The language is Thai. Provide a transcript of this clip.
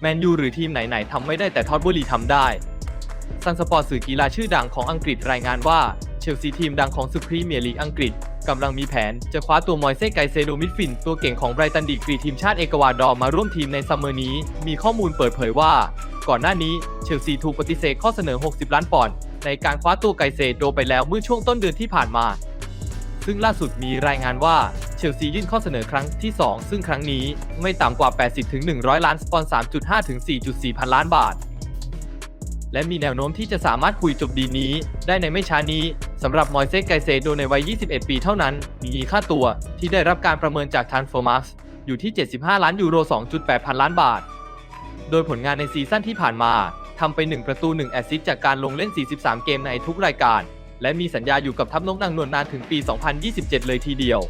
แมนยูหรือทีมไหนๆทำไม่ได้แต่ท็อตบุรีทำได้ซันสปอร์ตสื่อกีฬาชื่อดังของอังกฤษรายงานว่าเชลซีทีมดังของสุพรีเมียร์ลีกอังกฤษกำลังมีแผน จะคว้าตัวมอยเซ่ไกเซโดมิดฟิน ตัวเก่งของไบรตันดีกรีทีมชาติเอกวาดอร์มาร่วมทีมในซัมเมอร์นี้ มีข้อมูลเปิดเผยว่า ก่อนหน้านี้เชลซีถูกปฏิเสธข้อเสนอ 60 ล้านปอนด์ในการคว้าตัวไกเซโดไปแล้วเมื่อช่วงต้นเดือนที่ผ่านมา ซึ่งล่าสุดมีรายงานว่า เชลซียื่นข้อเสนอครั้งที่ 2 ซึ่งครั้งนี้ไม่ต่ำกว่า 80-100 ล้านสปอน 3.5-4.4 พันล้านบาท และมีแนวโน้มที่จะสามารถคุยจบดีนี้ ได้ในไม่ช้านี้สำหรับมอยเซไกเซโดในวัย 21 ปีเท่านั้น มีค่าตัวที่ได้รับการประเมินจากทันโฟมัสอยู่ที่ 75 ล้านยูโร 2.8 พันล้านบาท โดยผลงานในซีซั่นที่ผ่านมาทำไป 1 ประตู 1 แอสซิสต์จากการลงเล่น 43 เกมในทุกรายการ และมีสัญญาอยู่กับทัพนกนางนวลนานถึงปี 2027 เลยทีเดียว